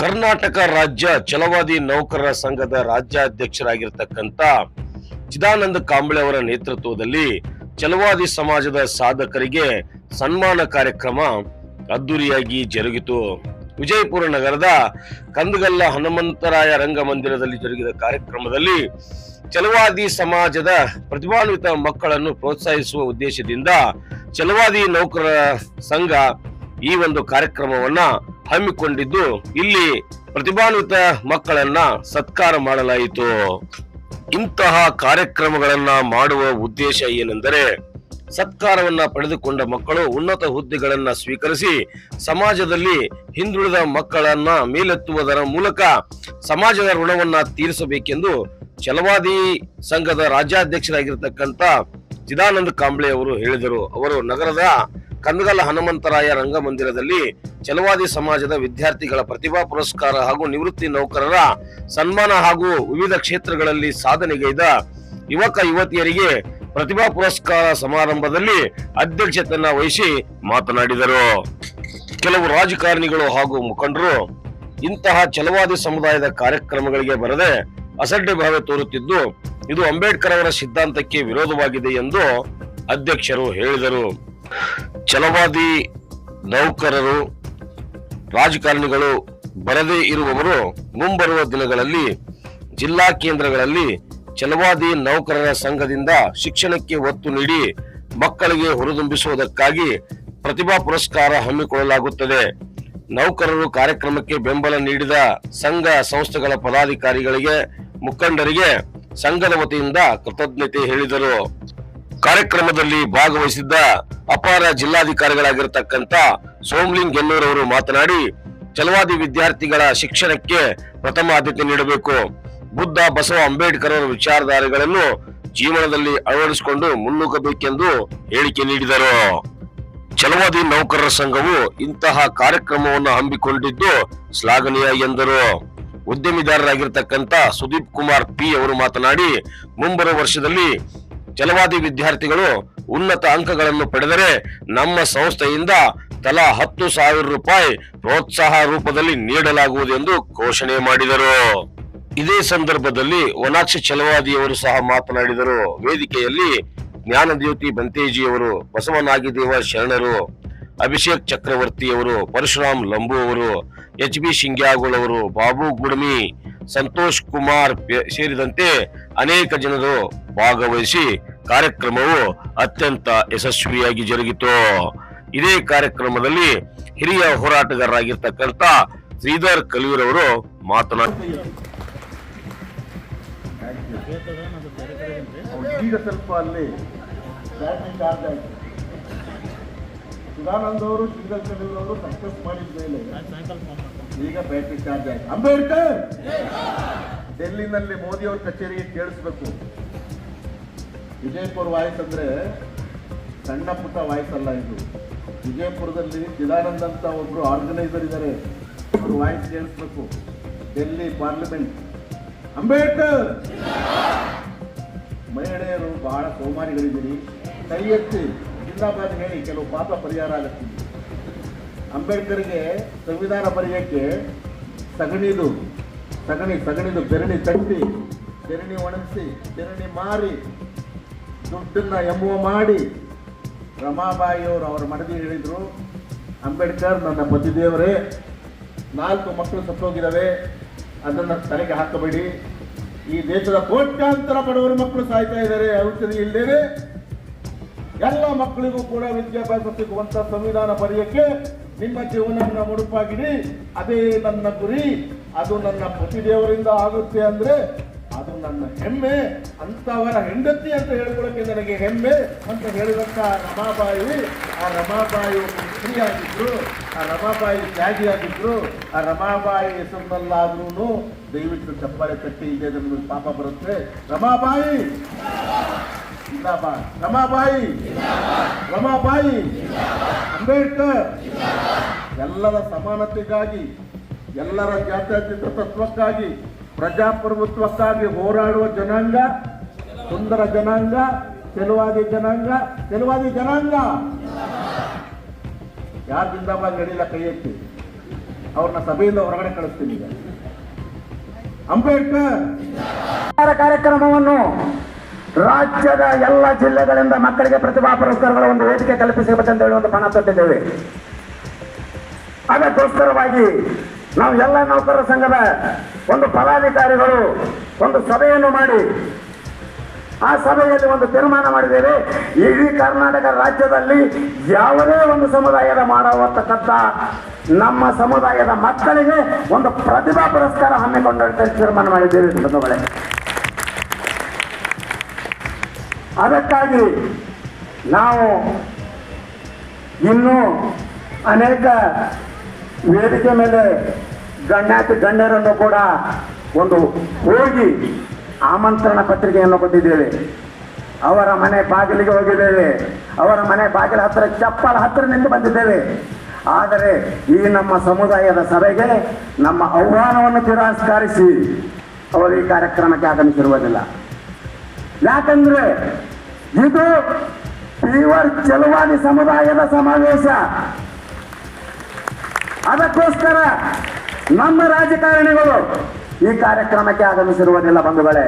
ಕರ್ನಾಟಕ ರಾಜ್ಯ ಛಲವಾದಿ ನೌಕರರ ಸಂಘದ ರಾಜ್ಯಾಧ್ಯಕ್ಷರಾಗಿರ್ತಕ್ಕಂಥ ಚಿದಾನಂದ ಕಾಂಬಳೆ ಅವರ ನೇತೃತ್ವದಲ್ಲಿ ಚಲವಾದಿ ಸಮಾಜದ ಸಾಧಕರಿಗೆ ಸನ್ಮಾನ ಕಾರ್ಯಕ್ರಮ ಅದ್ದೂರಿಯಾಗಿ ಜರುಗಿತು. ವಿಜಯಪುರ ನಗರದ ಕಂದಗಲ್ಲ ಹನುಮಂತರಾಯ ರಂಗಮಂದಿರದಲ್ಲಿ ಜರುಗಿದ ಕಾರ್ಯಕ್ರಮದಲ್ಲಿ ಚಲವಾದಿ ಸಮಾಜದ ಪ್ರತಿಭಾನ್ವಿತ ಮಕ್ಕಳನ್ನು ಪ್ರೋತ್ಸಾಹಿಸುವ ಉದ್ದೇಶದಿಂದ ಚಲವಾದಿ ನೌಕರರ ಸಂಘ ಈ ಒಂದು ಕಾರ್ಯಕ್ರಮವನ್ನ ಹಮ್ಮಿಕೊಂಡಿದ್ದು ಇಲ್ಲಿ ಪ್ರತಿಭಾನ್ವಿತ ಮಕ್ಕಳನ್ನ ಸತ್ಕಾರ ಮಾಡಲಾಯಿತು. ಇಂತಹ ಕಾರ್ಯಕ್ರಮಗಳನ್ನ ಮಾಡುವ ಉದ್ದೇಶ ಏನೆಂದರೆ ಸತ್ಕಾರವನ್ನ ಪಡೆದುಕೊಂಡ ಮಕ್ಕಳು ಉನ್ನತ ಹುದ್ದೆಗಳನ್ನ ಸ್ವೀಕರಿಸಿ ಸಮಾಜದಲ್ಲಿ ಹಿಂದುಳಿದ ಮಕ್ಕಳನ್ನ ಮೇಲೆತ್ತುವುದರ ಮೂಲಕ ಸಮಾಜದ ಋಣವನ್ನ ತೀರಿಸಬೇಕೆಂದು ಛಲವಾದಿ ಸಂಘದ ರಾಜ್ಯಾಧ್ಯಕ್ಷರಾಗಿರ್ತಕ್ಕಂಥ ಚಿದಾನಂದ ಕಾಂಬ್ಳೆ ಅವರು ಹೇಳಿದರು. ಅವರು ನಗರದ ಕಂದಗಲ ಹನುಮಂತರಾಯ ರಂಗಮಂದಿರದಲ್ಲಿ ಚಲವಾದಿ ಸಮಾಜದ ವಿದ್ಯಾರ್ಥಿಗಳ ಪ್ರತಿಭಾ ಪುರಸ್ಕಾರ ಹಾಗೂ ನಿವೃತ್ತಿ ನೌಕರರ ಸನ್ಮಾನ ಹಾಗೂ ವಿವಿಧ ಕ್ಷೇತ್ರಗಳಲ್ಲಿ ಸಾಧನೆಗೈದ ಯುವಕ ಯುವತಿಯರಿಗೆ ಪ್ರತಿಭಾ ಪುರಸ್ಕಾರ ಸಮಾರಂಭದಲ್ಲಿ ಅಧ್ಯಕ್ಷತೆಯನ್ನ ವಹಿಸಿ ಮಾತನಾಡಿದರು. ಕೆಲವು ರಾಜಕಾರಣಿಗಳು ಹಾಗೂ ಮುಖಂಡರು ಇಂತಹ ಚಲವಾದಿ ಸಮುದಾಯದ ಕಾರ್ಯಕ್ರಮಗಳಿಗೆ ಬರದೆ ಅಸಡ್ಡೆ ಭಾವ ತೋರುತ್ತಿದ್ದು, ಇದು ಅಂಬೇಡ್ಕರ್ ಅವರ ಸಿದ್ಧಾಂತಕ್ಕೆ ವಿರೋಧವಾಗಿದೆ ಎಂದು ಅಧ್ಯಕ್ಷರು ಹೇಳಿದರು. ಛಲವಾದಿ ನೌಕರರು, ರಾಜಕಾರಣಿಗಳು ಬರದೇ ಇರುವವರು ಮುಂಬರುವ ದಿನಗಳಲ್ಲಿ ಜಿಲ್ಲಾ ಕೇಂದ್ರಗಳಲ್ಲಿ ಛಲವಾದಿ ನೌಕರರ ಸಂಘದಿಂದ ಶಿಕ್ಷಣಕ್ಕೆ ಒತ್ತು ನೀಡಿ ಮಕ್ಕಳಿಗೆ ಹುರಿದುಂಬಿಸುವುದಕ್ಕಾಗಿ ಪ್ರತಿಭಾ ಪುರಸ್ಕಾರ ಹಮ್ಮಿಕೊಳ್ಳಲಾಗುತ್ತದೆ. ನೌಕರರು ಕಾರ್ಯಕ್ರಮಕ್ಕೆ ಬೆಂಬಲ ನೀಡಿದ ಸಂಘ ಸಂಸ್ಥೆಗಳ ಪದಾಧಿಕಾರಿಗಳಿಗೆ ಮುಖಂಡರಿಗೆ ಸಂಘದ ವತಿಯಿಂದ ಕೃತಜ್ಞತೆ ಹೇಳಿದರು. ಕಾರ್ಯಕ್ರಮದಲ್ಲಿ ಭಾಗವಹಿಸಿದ್ದ ಅಪಾರ ಜಿಲ್ಲಾಧಿಕಾರಿಗಳಾಗಿರ್ತಕ್ಕಂಥ ಸೋಮ್ಲಿಂಗ್ ಗೆಲ್ಲೂರ್ ಅವರು ಮಾತನಾಡಿ, ಛಲವಾದಿ ವಿದ್ಯಾರ್ಥಿಗಳ ಶಿಕ್ಷಣಕ್ಕೆ ಪ್ರಥಮ ಆದ್ಯತೆ ನೀಡಬೇಕು. ಬುದ್ಧ ಬಸವ ಅಂಬೇಡ್ಕರ್ ಅವರ ವಿಚಾರಧಾರೆಗಳನ್ನು ಜೀವನದಲ್ಲಿ ಅಳವಡಿಸಿಕೊಂಡು ಮುನ್ನುಗ್ಗಬೇಕೆಂದು ಹೇಳಿಕೆ ನೀಡಿದರು. ಛಲವಾದಿ ನೌಕರರ ಸಂಘವು ಇಂತಹ ಕಾರ್ಯಕ್ರಮವನ್ನು ಹಮ್ಮಿಕೊಂಡಿದ್ದು ಶ್ಲಾಘನೀಯ ಎಂದರು. ಉದ್ಯಮಿದಾರರಾಗಿರ್ತಕ್ಕಂಥ ಸುದೀಪ್ ಕುಮಾರ್ ಪಿ ಅವರು ಮಾತನಾಡಿ, ಮುಂಬರುವ ವರ್ಷದಲ್ಲಿ ಛಲವಾದಿ ವಿದ್ಯಾರ್ಥಿಗಳು ಉನ್ನತ ಅಂಕಗಳನ್ನು ಪಡೆದರೆ ನಮ್ಮ ಸಂಸ್ಥೆಯಿಂದ ತಲಾ ಹತ್ತು ಸಾವಿರ ರೂಪಾಯಿ ಪ್ರೋತ್ಸಾಹ ರೂಪದಲ್ಲಿ ನೀಡಲಾಗುವುದು ಎಂದು ಘೋಷಣೆ ಮಾಡಿದರು. ಇದೇ ಸಂದರ್ಭದಲ್ಲಿ ವನಾಕ್ಷಿ ಚಲವಾದಿಯವರು ಸಹ ಮಾತನಾಡಿದರು. ವೇದಿಕೆಯಲ್ಲಿ ಜ್ಞಾನಜ್ಯೋತಿ ಬಂತೇಜಿಯವರು, ಬಸವನಾಗಿದೇವ ಶರಣರು, ಅಭಿಷೇಕ್ ಚಕ್ರವರ್ತಿಯವರು, ಪರಶುರಾಮ್ ಲಂಬು ಅವರು ಎಚ್ ಬಿ ಶಿಂಗ್ಯಾಗೋಳವರು ಬಾಬು ಗುಡಮಿ ಸಂತೋಷ್ ಕುಮಾರ್ ಸೇರಿದಂತೆ ಅನೇಕ ಜನರು ಭಾಗವಹಿಸಿ ಕಾರ್ಯಕ್ರಮವು ಅತ್ಯಂತ ಯಶಸ್ವಿಯಾಗಿ ಜರುಗಿತು. ಇದೇ ಕಾರ್ಯಕ್ರಮದಲ್ಲಿ ಹಿರಿಯ ಹೋರಾಟಗಾರರಾಗಿರ್ತಕ್ಕಂಥ ಶ್ರೀಧರ್ ಕಲೂರ್ ಅವರು ಮಾತನಾಡಿ ಈಗ ಸ್ವಲ್ಪ ಅಲ್ಲಿ ಚಾರ್ಜ್ ಅವರು ಶ್ರೀಧರ್ ಅವರು ಸಕ್ಸಸ್ ಮಾಡಿದ ಮೇಲೆ ಈಗ ಬ್ಯಾಟ್ರಿ ಚಾರ್ಜ್ ಆಯ್ತು. ಅಂಬೇಡ್ಕರ್! ಡೆಲ್ಲಿನಲ್ಲಿ ಮೋದಿ ಅವ್ರ ಕಚೇರಿಗೆ ಕೇಳಿಸ್ಬೇಕು. ವಿಜಯಪುರ ವಾಯ್ಸ್ ಅಂದ್ರೆ ಸಣ್ಣ ಪುಟ್ಟ ವಾಯ್ಸ್ ಅಲ್ಲ ಇದು. ವಿಜಯಪುರದಲ್ಲಿ ಚಿದಾನಂದ ಅಂತ ಒಬ್ರು ಆರ್ಗನೈಸರ್ ಇದ್ದಾರೆ ಅವ್ರ ವಾಯ್ಸ್ ಕೇಳಿಸ್ಬೇಕು. ಡೆಲ್ಲಿ ಪಾರ್ಲಿಮೆಂಟ್ ಅಂಬೇಡ್ಕರ್! ಮಹಿಳೆಯರು ಬಹಳ ಸೋಮಾರಿಗಳಿದ್ದೀರಿ. ಕೈ ಎತ್ತಿ. ಜಿಂದಾಬಾದ್ ಹೇಳಿ ಕೆಲವು ಪಾಪ ಪರಿಹಾರ ಆಗುತ್ತೆ ಅಂಬೇಡ್ಕರ್ಗೆ ಸಂವಿಧಾನ ಬರೆಯೋಕ್ಕೆ ಸಗಣಿದು, ಸಗಣಿ, ಸಗಣಿದು ಬೆರಣಿ ತಟ್ಟಿ, ಬೆರಣಿ ಒಣಗಿಸಿ, ಬೆರಣಿ ಮಾರಿ, ದುಡ್ಡನ್ನ ಎಮ್ಮುವ ಮಾಡಿ ರಮಾಬಾಯಿಯವರು ಅವರ ಮನದಿ ಹೇಳಿದರು. ಅಂಬೇಡ್ಕರ್ ನನ್ನ ಪತಿದೇವರೇ, ನಾಲ್ಕು ಮಕ್ಕಳು ಸತ್ತೋಗಿದ್ದಾವೆ, ಅದನ್ನು ತಲೆಗೆ ಹಾಕಬೇಡಿ. ಈ ದೇಶದ ಕೋಟ್ಯಾಂತರ ಬಡವರ ಮಕ್ಕಳು ಸಾಯ್ತಾ ಇದ್ದಾರೆ, ಔಷಧಿ ಇಲ್ಲದೇನೆ ಎಲ್ಲ ಮಕ್ಕಳಿಗೂ ಕೂಡ ವಿದ್ಯಾಭ್ಯಾಸ ಸಿಗುವಂತ ಸಂವಿಧಾನ ಬರೆಯಕ್ಕೆ ನಿಮ್ಮ ಜೀವನವನ್ನು ಮುಡುಪಾಗಿಡಿ. ಅದೇ ನನ್ನ ಗುರಿ. ಅದು ನನ್ನ ಪತಿ ದೇವರಿಂದ ಆಗುತ್ತೆ ಅಂದ್ರೆ ಅದು ನನ್ನ ಹೆಮ್ಮೆ. ಅಂತವರ ಹೆಂಡತಿ ಅಂತ ಹೇಳ್ಕೊಳಕ್ಕೆ ನನಗೆ ಹೆಮ್ಮೆ ಅಂತ ಹೇಳಿದಂತ ರಮಾಬಾಯಿ, ಆ ರಮಾಬಾಯಿ ಸ್ತ್ರೀಯಾಗಿದ್ರು, ಆ ರಮಾಬಾಯಿ ತ್ಯಾಗಿಯಾಗಿದ್ರು ಆ ರಮಾಬಾಯಿ ಹೆಸರಿನಲ್ಲಾದ್ರೂ ದಯವಿಟ್ಟು ಚಪ್ಪಾಳೆ ತಟ್ಟಿ ಇದೆ ನಮಗೆ ಪಾಪ ಬರುತ್ತೆ. ರಮಾಬಾಯಿ! ರಮಾಬಾಯಿ. ರಮಾಬಾಯಿ. ಅಂಬೇಡ್ಕರ್. ಎಲ್ಲರ ಸಮಾನತೆಗಾಗಿ ಎಲ್ಲರ ಜಾತ್ಯತೀತ ತತ್ವಕ್ಕಾಗಿ ಪ್ರಜಾಪ್ರಭುತ್ವಕ್ಕಾಗಿ ಹೋರಾಡುವ ಜನಾಂಗ ಸುಂದರ ಜನಾಂಗ ತೆಲುವಾದಿ ಜನಾಂಗ ತೆಲುವಾದಿ ಜನಾಂಗ. ಯಾರು ಜಿಂದಾಬಾದ್ ನಡೀಲ ಕೈ ಎತ್ತಿ? ಅವ್ರನ್ನ ಸಭೆಯಿಂದ ಹೊರಗಡೆ ಕಳಿಸ್ತೀನಿ ಈಗ. ಅಂಬೇಡ್ಕರ್. ಕಾರ್ಯಕ್ರಮವನ್ನು ರಾಜ್ಯದ ಎಲ್ಲ ಜಿಲ್ಲೆಗಳಿಂದ ಮಕ್ಕಳಿಗೆ ಪ್ರತಿಭಾ ಪುರಸ್ಕಾರಗಳ ಒಂದು ವೇದಿಕೆ ಕಲ್ಪಿಸಬೇಕಂತ ಹೇಳಿ ಒಂದು ಪಣ ತೊಟ್ಟಿದ್ದೇವೆ. ಅದಕ್ಕೋಸ್ಕರವಾಗಿ ನಾವು ಎಲ್ಲ ನೌಕರರ ಸಂಘದ ಒಂದು ಪದಾಧಿಕಾರಿಗಳು ಒಂದು ಸಭೆಯನ್ನು ಮಾಡಿ ಆ ಸಭೆಯಲ್ಲಿ ಒಂದು ತೀರ್ಮಾನ ಮಾಡಿದ್ದೇವೆ. ಇಡೀ ಕರ್ನಾಟಕ ರಾಜ್ಯದಲ್ಲಿ ಯಾವುದೇ ಒಂದು ಸಮುದಾಯದ ಮಾಡತಕ್ಕಂಥ ನಮ್ಮ ಸಮುದಾಯದ ಮಕ್ಕಳಿಗೆ ಒಂದು ಪ್ರತಿಭಾ ಪುರಸ್ಕಾರ ಹಮ್ಮಿಕೊಂಡಂತೆ ತೀರ್ಮಾನ ಮಾಡಿದ್ದೇವೆ. ಬಂಧುಗಳೇ ಅದಕ್ಕಾಗಿ ನಾವು ಇನ್ನೂ ಅನೇಕ ವೇದಿಕೆ ಮೇಲೆ ಗಣ್ಯಾತಿ ಗಣ್ಯರನ್ನು ಕೂಡ ಒಂದು ಹೋಗಿ ಆಮಂತ್ರಣ ಪತ್ರಿಕೆಯನ್ನು ಕೊಟ್ಟಿದ್ದೇವೆ. ಅವರ ಮನೆ ಬಾಗಿಲಿಗೆ ಹೋಗಿದ್ದೇವೆ. ಅವರ ಮನೆ ಬಾಗಿಲ ಹತ್ತಿರ ಚಪ್ಪಲ ಹತ್ತಿರ ನಿಂತು ಬಂದಿದ್ದೇವೆ. ಆದರೆ ಈ ನಮ್ಮ ಸಮುದಾಯದ ಸಭೆಗೆ ನಮ್ಮ ಆಹ್ವಾನವನ್ನು ತಿರಸ್ಕರಿಸಿ ಅವರು ಈ ಕಾರ್ಯಕ್ರಮಕ್ಕೆ ಆಗಮಿಸಿರುವುದಿಲ್ಲ. ಯಾಕಂದ್ರೆ ಇದು ಪ್ಯೂರ್ ಚಲುವಾನಿ ಸಮುದಾಯದ ಸಮಾವೇಶ. ಅದಕ್ಕೋಸ್ಕರ ನಮ್ಮ ರಾಜಕಾರಣಿಗಳು ಈ ಕಾರ್ಯಕ್ರಮಕ್ಕೆ ಆಗಮಿಸಿರುವುದಿಲ್ಲ ಬಂಧುಗಳೇ.